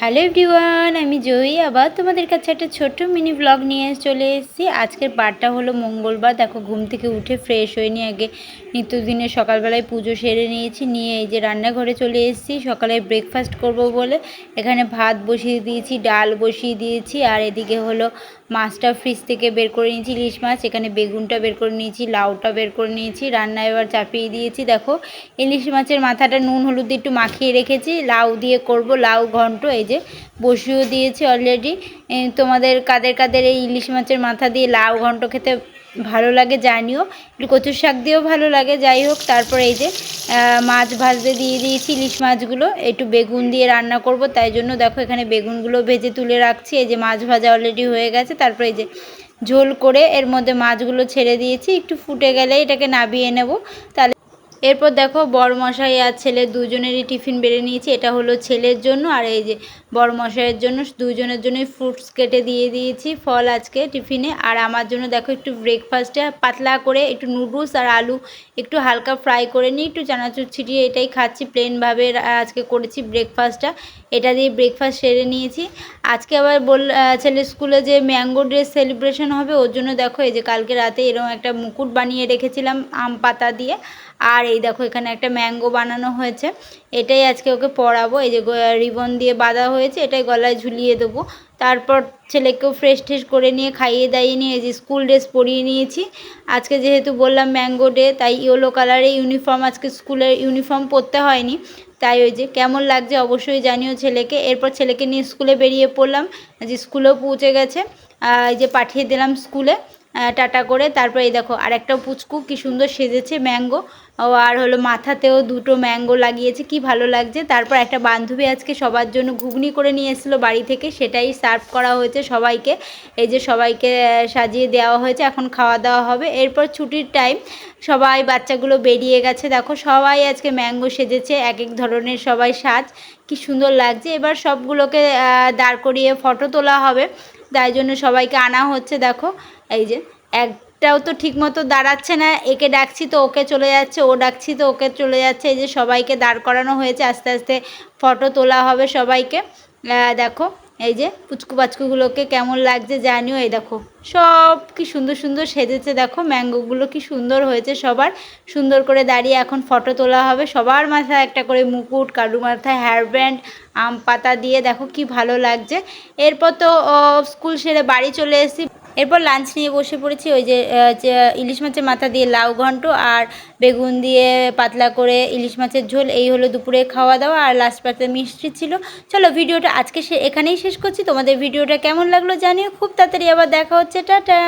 Hello everyone, আমি জয়ী। আবার তোমাদের কাছে একটা ছোট্ট মিনি ব্লগ নিয়ে চলে এসেছি। আজকের বারটা হলো মঙ্গলবার। দেখো, ঘুম থেকে উঠে ফ্রেশ হয়ে নিয়ে আগে। নিত্যদিনে সকালবেলায় পুজো সেরে নিয়েছি, নিয়ে এই যে রান্নাঘরে চলে এসেছি। সকালে ব্রেকফাস্ট করব বলে এখানে ভাত বসিয়ে দিয়েছি, ডাল বসিয়ে দিয়েছি। আর এদিকে হলো মাছটা ফ্রিজ থেকে বের করে নিয়েছি, ইলিশ মাছ, এখানে বেগুনটা বের করে নিয়েছি, লাউটা বের করে নিয়েছি রান্নায় এবার চাপিয়ে দিয়েছি, দেখো। ইলিশ মাছের মাথাটা নুন হলুদ দিয়ে একটু মাখিয়ে রেখেছি, লাউ দিয়ে করব, লাউ ঘন্ট, এই যে বসিয়েও দিয়েছি অলরেডি তোমাদের কাদের কাদের এই ইলিশ মাছের মাথা দিয়ে লাউ ঘন্ট খেতে ভালো লাগে জানিও। একটু কচুর শাক দিয়েও ভালো লাগে, যাই হোক। তারপর এই যে মাছ ভাজতে দিয়ে দিয়েছি, ইলিশ মাছগুলো। একটু বেগুন দিয়ে রান্না করব, তাই জন্য দেখো এখানে বেগুনগুলো ভেজে তুলে রাখছি। এই যে মাছ ভাজা অলরেডি হয়ে গেছে। তারপরে এই যে ঝোল করে এর মধ্যে মাছগুলো ছেড়ে দিয়েছি। একটু ফুটে গেলে এটাকে নাবিয়ে নেব। তাহলে এরপর দেখো বড় মশাই আর ছেলে দুজনেরই টিফিন বেড়ে নিয়েছি। এটা হলো ছেলের জন্য আর এই যে বড় মশাইয়ের জন্য দুজনের জন্যই ফ্রুটস কেটে দিয়ে দিয়েছি ফল আজকে টিফিনে। আর আমার জন্য দেখো একটু ব্রেকফাস্টে পাতলা করে একটু নুডলস আর আলু একটু হালকা ফ্রাই করে নিই, একটু চানাচুর ছিটিয়ে এটাই খাচ্ছি। প্লেনভাবে আজকে করেছি ব্রেকফাস্টটা। এটা দিয়ে ব্রেকফাস্ট সেরে নিয়েছি। আজকে আবার বল ছেলে স্কুলে যে ম্যাঙ্গো ড্রেস সেলিব্রেশন হবে, ওর জন্য দেখো এই যে কালকে রাতে এরকম একটা মুকুট বানিয়ে রেখেছিলাম আম পাতা দিয়ে। আর এই দেখো এখানে একটা ম্যাঙ্গো বানানো হয়েছে। এটাই আজকে ওকে পরাবো এই যে রিবন দিয়ে বাঁধা হয়েছে, এটাই গলায় ঝুলিয়ে দেবো। তারপর ছেলেকেও ফ্রেশ ট্রেশ করে নিয়ে, খাইয়ে দাইয়ে নিয়ে যে স্কুল ড্রেস পরিয়ে নিয়েছি। আজকে যেহেতু বললাম ম্যাঙ্গো ডে, তাই ইয়েলো কালারের ইউনিফর্ম আজকে স্কুলের ইউনিফর্ম পরতে হয়নি। তাই ওই যে কেমন লাগছে অবশ্যই জানিও ছেলেকে। এরপর ছেলেকে নিয়ে স্কুলে বেরিয়ে পড়লাম। যে স্কুলেও পৌঁছে গেছে। এই যে পাঠিয়ে দিলাম স্কুলে টাটা করে। তারপরে এই দেখো আর একটা পুচকু কি সুন্দর সেজেছে ম্যাঙ্গো। আর হলো মাথাতেও দুটো ম্যাঙ্গো লাগিয়েছে, কি ভালো লাগছে। তারপর একটা বান্ধবী আজকে সবার জন্য ঘুগনি করে নিয়ে এসেছিল বাড়ি থেকে, সেটাই সার্ভ করা হয়েছে সবাইকে। এই যে সবাইকে সাজিয়ে দেওয়া হয়েছে, এখন খাওয়া দাওয়া হবে। এরপর ছুটির টাইম সবাই বাচ্চাগুলো বেরিয়ে গেছে। দেখো, সবাই আজকে ম্যাঙ্গো সেজেছে এক এক ধরনের সবাই সাজ, কি সুন্দর লাগছে। এবার সবগুলোকে দাঁড় করিয়ে ফটো তোলা হবে। তাই জন্য সবাইকে আনা হচ্ছে, দেখো। এই যে একটাও তো ঠিক মতো দাঁড়াচ্ছে না, একে ডাকছি তো ওকে চলে যাচ্ছে, ও ডাকছি তো ওকে চলে যাচ্ছে, এই যে সবাইকে দাঁড় করানো হয়েছে, আস্তে আস্তে ফটো তোলা হবে সবাইকে। দেখো, এই যে পুচকু পাচকুগুলোকে কেমন লাগছে জানিও, এই দেখো, সব কি সুন্দর সুন্দর সেজেছে, দেখো, ম্যাঙ্গোগুলো কি সুন্দর হয়েছে সবার। সুন্দর করে দাঁড়িয়ে এখন ফটো তোলা হবে, সবার মাথায় একটা করে মুকুট, কারু মাথায় হেয়ার ব্যান্ড আম পাতা দিয়ে, দেখো কি ভালো লাগছে। এরপর তো স্কুল সেরে বাড়ি চলে এসেছি। এরপর লাঞ্চ নিয়ে বসে পড়েছি, ওই যে ইলিশ মাছের মাথা দিয়ে লাউ ঘন্ট আর বেগুন দিয়ে পাতলা করে ইলিশ মাছের ঝোল, এই হলো দুপুরে খাওয়া দাওয়া আর লাস্ট পাতে মিষ্টি ছিল। চলো ভিডিওটা আজকে সে, এখানেই শেষ করছি, তোমাদের ভিডিওটা কেমন লাগল জানিও, খুব তাড়াতাড়ি আবার দেখা হচ্ছে, টাটা!